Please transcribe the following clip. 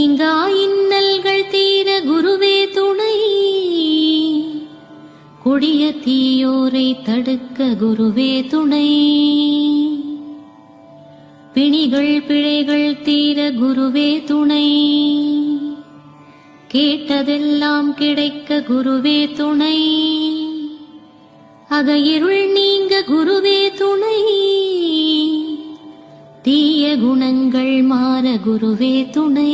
நீங்கா இன்னல்கள் தீர குருவே துணை. கொடிய தீயோரை தடுக்க குருவே துணை. பிணிகள் பிழைகள் தீர குருவே துணை. கேட்டதெல்லாம் கிடைக்க குருவே துணை. அகையிருள் இருள் நீங்க குரு குணங்கள் மாற குருவே துணை.